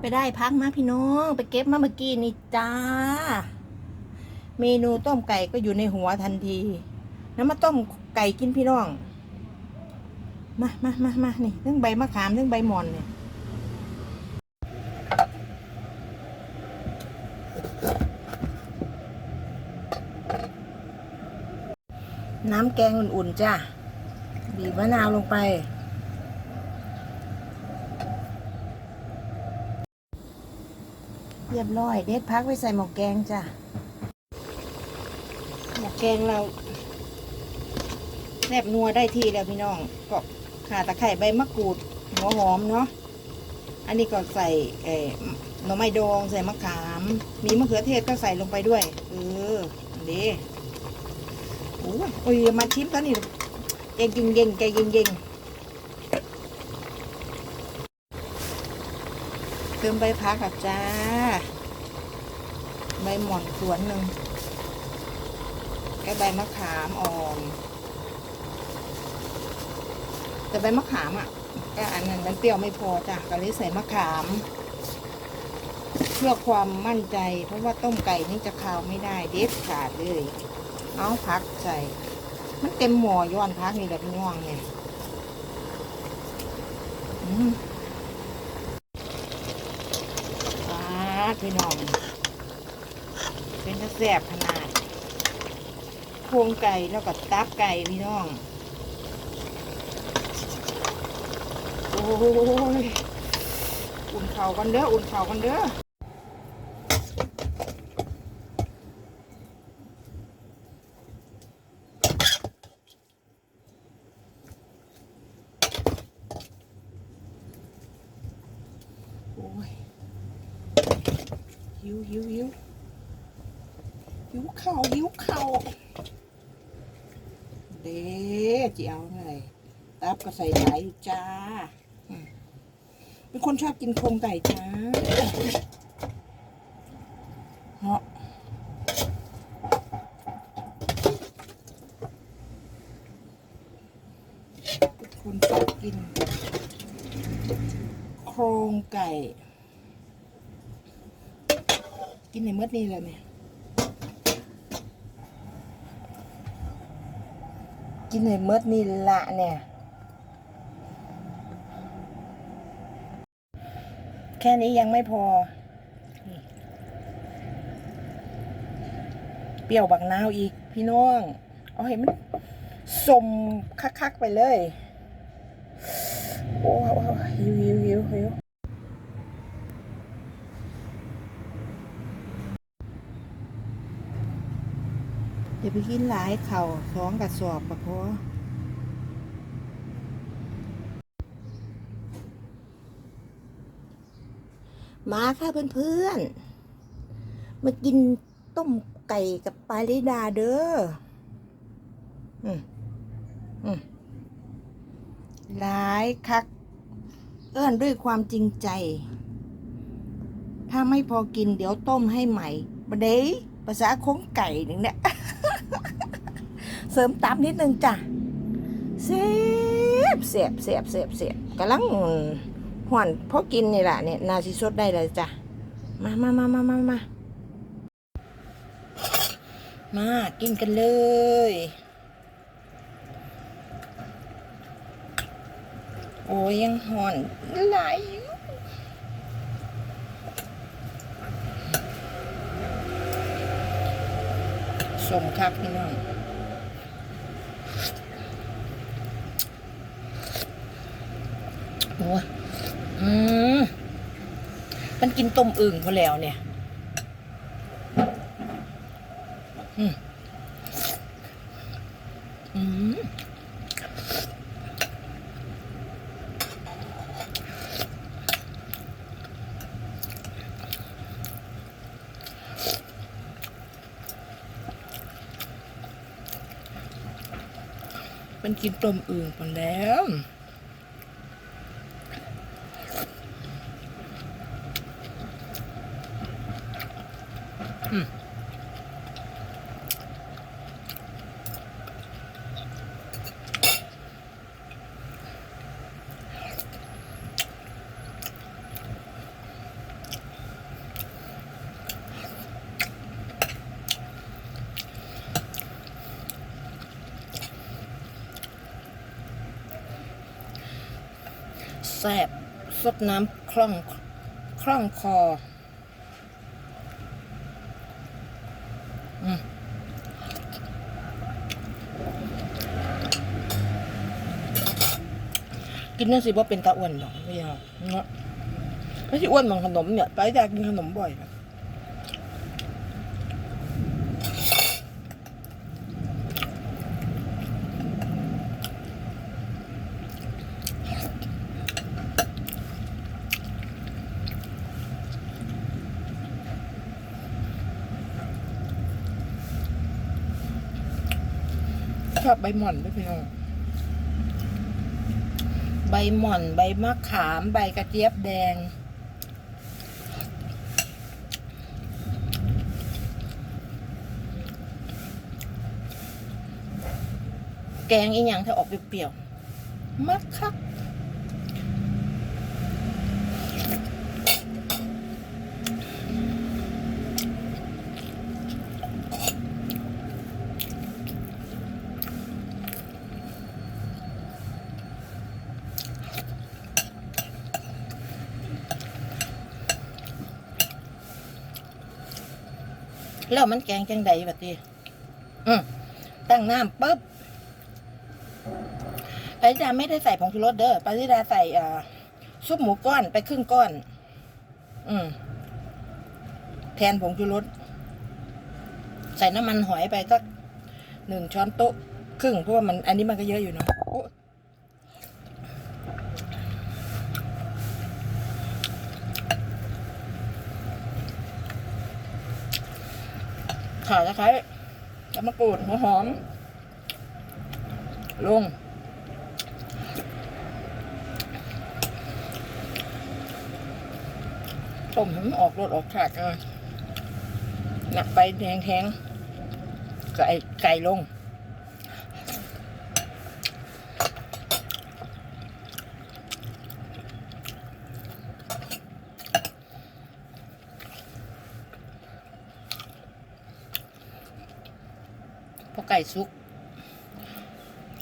ไปได้พักมาพี่น้องไปเก็บมาเมื่อกี้นี่จ้า เมนูต้มไก่ก็อยู่ในหัวทันที แล้วมาต้มไก่กินพี่น้อง มามามามานี่เรื่องใบมะขามเรื่องใบมอนเนี่ยน้ำแกงอุ่นๆจ้าบีบมะนาวลงไป เรียบร้อย เด็ดพักไว้ใส่หมกแกงจ้ะ หมกแกงเราแนบนัวได้ที่แล้วพี่น้องก็ข่าตะไคร้ใบมะกรูดหัวหอมเนาะ อันนี้ก็ใส่เอ่อหน่อไม้ดองใส่มะขาม มีมะเขือเทศก็ใส่ลงไปด้วยเอออันนี้โอ้ยมาชิมกันนี่เก่งเก่งเก่งเก่งเก่ง เติมใบพักกับจ้า ใบหม่อนสวนหนึ่งแก้ใบมะขามอ่อนแต่ใบมะขามอะก็อันนั้นมันเปรี้ยวไม่พอจ้ะก็เลยใส่มะขาม เพื่อความมั่นใจ เพราะว่าต้มไก่นี่จะคาวไม่ได้เด็ดขาดเลย เอาพักใส่ มันเต็มหม้อย้อนพักนี่แหละพี่น้องเนี่ย อืมปา ดพี่น้อง เป็นตะแสบขนาดโครงไก่แล้วก็ตับไก่พี่น้อง โอ้ย อุ่นเข่ากันเด้อ อุ่นเข่ากันเด้อ โอ้ย หิวหิวหิวหิวเข่าหิวเข่าเด้จีเอาไงตับก็ใส่ไหลอยู่จ้า เป็นคนชอบกินโครงไก่จ้าเหาะคนชอบกิน โครงไก่ กินในมื่อนี้เลยเนี่ยกินในมื่อนี่ละเนี่ย แค่นี้ยังไม่พอ เปรี้ยวบักนาวอีกพี่น้องเอาให้มันสมคักๆไปเลย โอ้ยหิวหิวหิวหิว ไปกินหลายเข่าท้องกับสอบปะพอมาค่ะเพื่อนๆ มากินต้มไก่กับปลาลิดาเด้ออืมอืมหลายคัก เอื้อนด้วยความจริงใจ ถ้าไม่พอกินเดี๋ยวต้มให้ใหม่บเดยภาษาโค้งไก่หนึ่งเนี่ย ริมตามนิดนึงจ้ะเสียบเสียบเสียบเสียบเสียบกำลังห่อนพอกินนี่แหละเนี่ยนาซิสดได้เลยจ้ะมามามามามามามากินกันเลยโอ้ยยังห่อนไหลอยู่สมคักพี่น้อง อืมมันกินต้มอึ่งเขาแล้วเนี่ย อืมอืมมันกินต้มอึ่งไปแล้ว แสบซดน้ำคล่องคล่องคออกินนั่นสิว่าเป็นตาอ้วนหรอกไม่เอาเนาะไม่ใช่อ้วนมองขนมเนี่ย ไปอยากกินขนมบ่อยนะ ชอบใบหม่อนด้วยพี่น้องใบหม่อน ใบมะขาม ใบกระเจี๊ยบแดง แกงอีหยังถ้าออกเปรี้ยวๆมักคัก แล้วมันแกงจังใดแบบนี้อืมตั้งน้ำปุ๊บปาริดาไม่ได้ใส่ผงชูรสเด้อปาริดาใส่อ่าซุปหมูก้อนไปครึ่งก้อน อืม แทนผงชูรสใส่น้ำมันหอยไปสักหนึ่งช้อนโต๊ะครึ่งเพราะว่ามัน อันนี้มันก็เยอะอยู่เนาะโอ้ ข่าตะไคร้ใบมะกรูดหัวหอม ลง ต้มให้มันออกรสออกชาติเลยหนักไปแทงแทงไก่ไก่ลง พอไก่สุก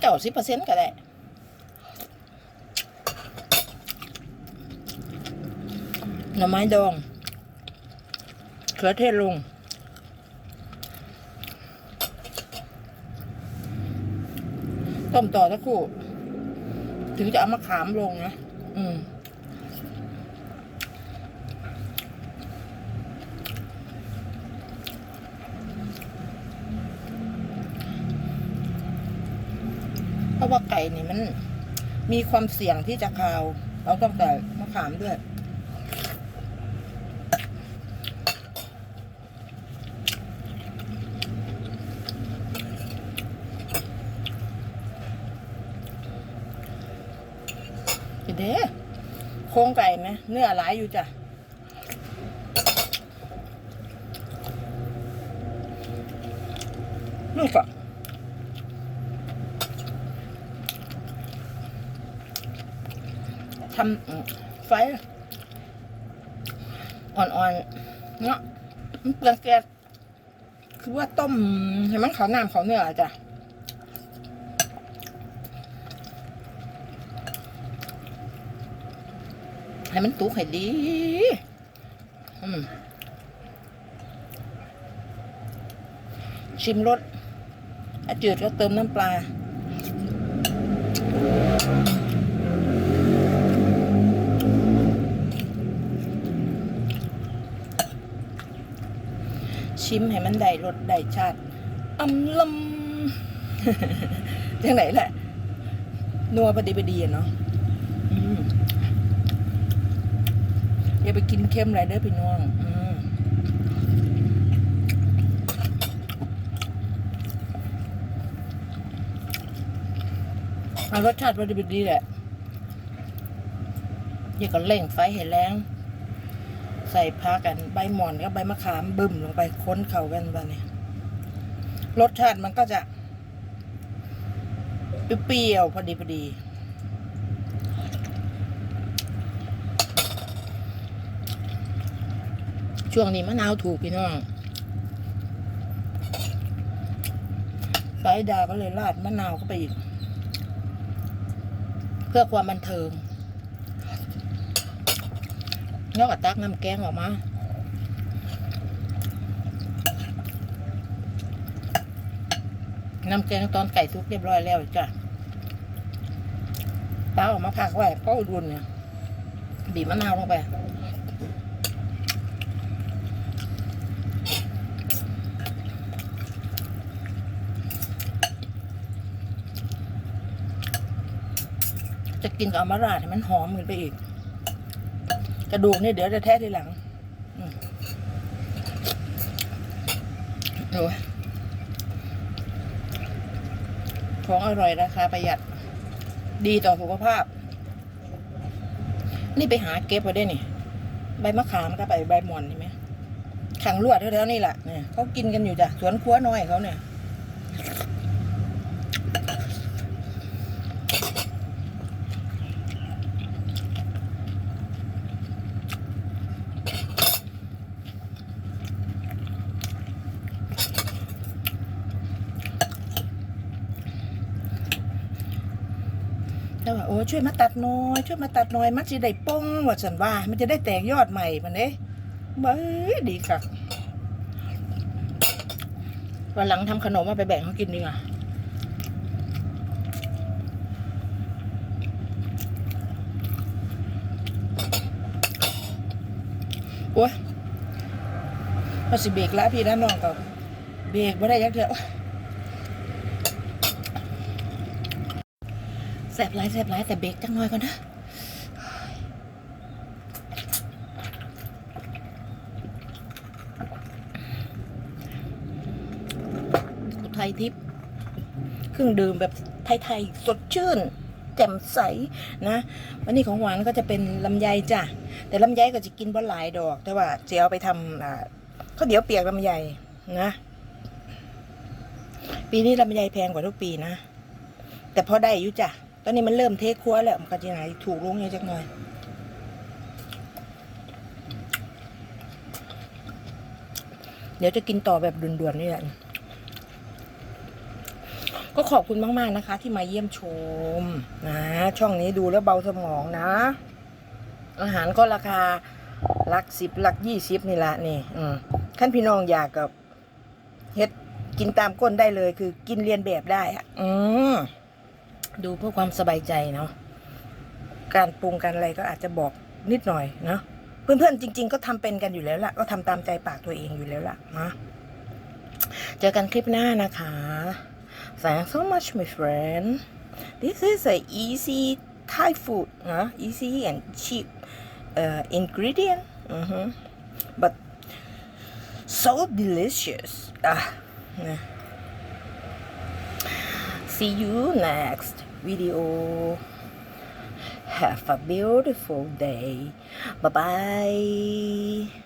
เก้าสิบเปอร์เซ็นต์ก็ได้หน่อไม้ดองเขือเทศลงต้มต่อสักครู่ ถึงจะเอามะขามลงนะ อืม เพราะว่าไก่นี่มันมีความเสี่ยงที่จะคาว เราต้องใส่มะขามด้วย เด้โครงไก่ไหมเนื้อหลายอยู่จ้ะลูกอะ ทำไฟอ่อนๆ เนาะมันเปลืองแก๊สคือว่าต้มให้มันเขาวน้ำเขาวเนื้อจ้ะให้มันตุกให้ดี ชิมรสอาจืดก็เติมน้ำปลา ชิมให้มันได้รสได้ชาติอำลำจังไหนแหละนัวพอดีพอดีเนาะอย่าไปกินเค็มอะไรเด้อพี่น้องเอารสชาติพอดีพอดีแหละอย่าก็เร่งไฟให้แรง ใส่พากันใบหมอนกับใบมะขามบึ้มลงไปค้นเข่ากันบ้าเนี่ยรสชาติมันก็จะเปรี้ยวพอดีพอดีช่วงนี้มะนาวถูกพี่น้องสายดาก็เลยราดมะนาวเข้าไปอีก เพื่อความบันเทิง แล้วก็ตักน้ำแกงออกมาน้ำแกงตอนไก่ทุกเรียบร้อยแล้วจ้ะตาออกมาพักไว้ก็อุดนเนี่ยบีบมะนาวลงไปจะกินกับอมราดให้มันหอมขึ้นไปอีก กระดูกนี่เดี๋ยวจะแท้ทีหลังอืมโอ้ยของอร่อยราคาประหยัด ดีต่อสุขภาพ นี่ไปหาเก็บไว้ได้นี่ ใบมะขามกับใบใบมอนใช่ไหมขังลวดแถวๆนี่แหละเนี่ยเขากินกันอยู่จ้ะสวนครัวน้อยเขาเนี่ย แล้วว่าโอ้ช่วยมาตัดหน้อยช่วยมาตัดหน้อยมันจะได้ป้องว่าฉันว่า มันจะได้แตกยอดใหม่มันเด้บ้ยดีค่ะวันหลังทำขนมมาไปแบ่งเขากินดีกว่าโอ้ยเราสิเบรกแล้วพี่น้าน้องก็เบรกไม่ได้ยักเถอะ สบร้ายแสบร้ายแต่เบรกจังหน่อยก่อนนะอุทัยทิพย์เครื่องดื่มแบบไทยๆ สดชื่น แจ่มใสนะ วันนี้ของหวานก็จะเป็นลำไยจ้ะ แต่ลำไยก็จะกินบ่หลายดอก แต่ว่าจะเอาไปทำอ่าข้าวเดี๋ยวเปียกลำไยนะ ปีนี้ลำไยแพงกว่าทุกปีนะแต่พอได้อยู่จ้ะ อนนี้มันเริ่มเทครัวแล้วมันก็จะไหนถูกลงเยอะจักหน่อยเดี๋ยวจะกินต่อแบบด่วนๆนี่แหละก็ขอบคุณมากๆนะคะ ที่มาเยี่ยมชมนะ ช่องนี้ดูแล้วเบาสมองนะ อาหารก็ราคาหลักสิบหลักยี่สิบนี่ละนี่ อืมขั้นพี่น้องอยากกับเฮ็ดกินตามก้นได้เลย คือกินเรียนแบบได้อะอืม ดูเพื่อความสบายใจเนาะการปรุงการอะไรก็อาจจะบอกนิดหน่อยเนาะเพื่อนๆจริง ๆ ก็ทำเป็นกันอยู่แล้วล่ะ ก็ทำตามใจปากตัวเองอยู่แล้วล่ะนะเจอกันคลิปหน้านะคะ Thanks so much my friend This is a easy Thai food นะ easy and cheap uh, ingredient Mhm. but so delicious อะนะ See you next video. Have a beautiful day. Bye bye.